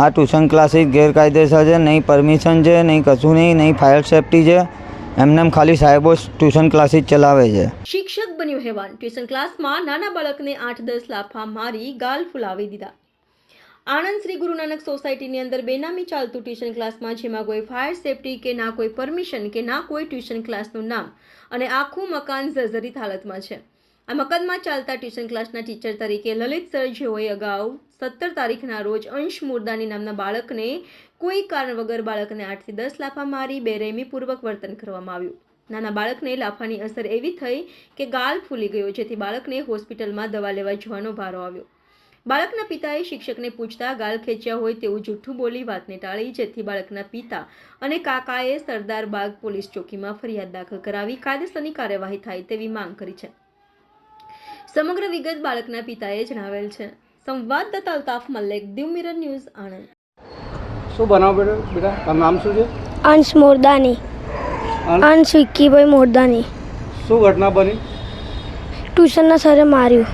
આ tuition classes ગેરકાયદેસર છે, નહીં પરમિશન છે, નહીં કશું નહીં નહીં ફાયર સેફટી છે. એમને ખાલી સાહેબો ટ્યુશન ક્લાસીસ ચલાવે છે. શિક્ષક બન્યો હેવાન. ટ્યુશન ક્લાસમાં નાના બાળકને આઠ દસ લાફા મારી ગાલ ફુલાવી દીધા. આણંદ શ્રી ગુરુ નાનક સોસાયટીની અંદર બેનામી ચાલતું ટ્યુશન ક્લાસમાં જેમાં કોઈ ફાયર સેફટી કે ના કોઈ પરમિશન કે ના કોઈ ટ્યુશન ક્લાસનું નામ અને આખું મકાન જર્જરિત હાલતમાં છે. આ મકાનમાં ચાલતા ટ્યુશન ક્લાસના ટીચર તરીકે લલિત સર જેઓએ અગાઉ સત્તર તારીખના રોજ અંશ મુરદાની નામના બાળકને કોઈ કારણ વગર બાળકને આઠથી દસ લાફા મારી બેરહેમીપૂર્વક વર્તન કરવામાં આવ્યું. નાના બાળકને લાફાની અસર એવી થઈ કે ગાલ ફૂલી ગયો, જેથી બાળકને હોસ્પિટલમાં દવા લેવા જવાનો ભારો આવ્યો. બાળકના પિતાએ શિક્ષકને પૂછતા, ગાલ ખેંચ્યા હોય તેવું જૂઠું બોલી વાતને ટાળી, જેથી બાળકના પિતા અને કાકાએ સરદાર બાગ પોલીસ ચોકીમાં ફરિયાદ દાખલ કરાવી, કાયદેસરની કાર્યવાહી થાય તેવી માંગ કરી છે. સમગ્ર વિગત બાળકના પિતાએ જણાવેલ છે. સંવાદદાતા અલ્તાફ મલ્લિક દીવ મિરર ન્યૂઝ આણંદ. શું બનાવ બેટા બેટા? તારું નામ શું છે? અંશ મોરદાની. અંશ? વિક્કીભાઈ મોરદાની. શું ઘટના બની? ટ્યુશનના સરે માર્યું.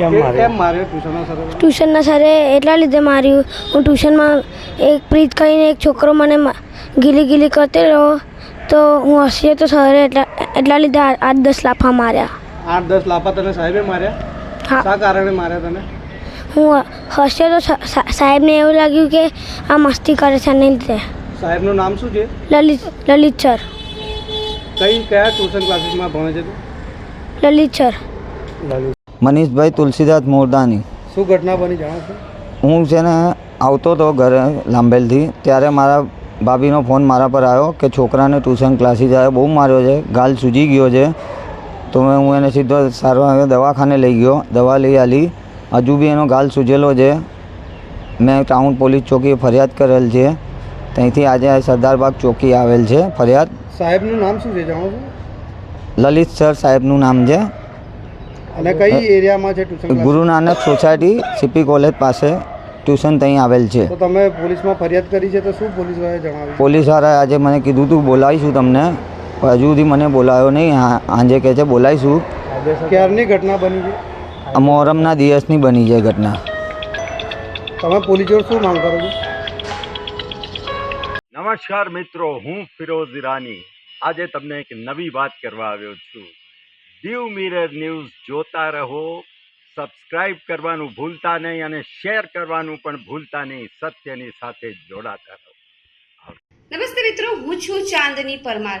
કેમ કેમ ટ્યુશનના સર? ટ્યુશનના સરે એટલા લીધે માર્યું. હું ટ્યુશનમાં એક પ્રીત કરીને એક છોકરો મને ગીલી ગીલી કરતો રહ્યો તો હું હસીએ તો સરે એટલા એટલા લીધે આઠ દસ લાફા માર્યા. આઠ દસ લાફા તને સાહેબે માર્યા. શા કારણે માર્યા તને? હું સા- સાહેબને એવું લાગ્યું કે આ મસ્તી કરે છે નહીં લીધે સાહેબનું નામ શું છે? લલિત લલિત સર. કઈ કયા ટ્યુશન ક્લાસીસમાં ભણે છે તું? લલિત સર. મનીષભાઈ તુલસીદાસ મોરદાની. શું ઘટના બની જાણો છો હું છે ને આવતો હતો ઘરે લાંબેલથી ત્યારે મારા ભાભીનો ફોન મારા પર આવ્યો કે છોકરાને ટ્યુશન ક્લાસીસ આવ્યો બહુ માર્યો છે ગાલ સૂજી ગયો છે. તો મેં હું એને સીધો સારવાર દવાખાને લઈ ગયો. દવા લઈ આલી. હજુ બી એનો ગાલ સૂજેલો છે. મેં ટાઉન પોલીસ ચોકીએ ફરિયાદ કરેલ છે. ત્યાંથી આજે સરદારબાગ ચોકી આવેલ છે ફરિયાદ. સાહેબનું નામ શું છે જાણો છો? લલિત સર સાહેબનું નામ છે. અને કઈ એરિયામાં છે tuition Guru Nanak society CP college પાસે ટ્યુશન ત્યાં આવેલ છે. તો તમે પોલીસમાં ફરિયાદ કરી છે તો શું પોલીસ વાળાએ જણાવ્યું? પોલીસવાળાએ આજે મને કીધું તું બોલાવીશું તમને. હજુ સુધી મને બોલાયો નહીં. સાંજે કહે છે બોલાવીશું. ક્યારની ઘટના બની છે? મોહરમના દિવસની બની છે ઘટના. તમે પોલીસ જોડે શું માંગ કરો છો? નમસ્કાર મિત્રો હું ફિરોઝ ઈરાની. આજે તમને એક નવી વાત કરવા આવ્યો છું. દીવ મિરર ન્યૂઝ જોતા રહો સબસ્ક્રાઇબ કરવાનું ભૂલતા નહીં અને શેર કરવાનું પણ ભૂલતા નહીં સત્યની સાથે જોડાતા રહો. નમસ્તે મિત્રો હું છું ચાંદની પરમાર.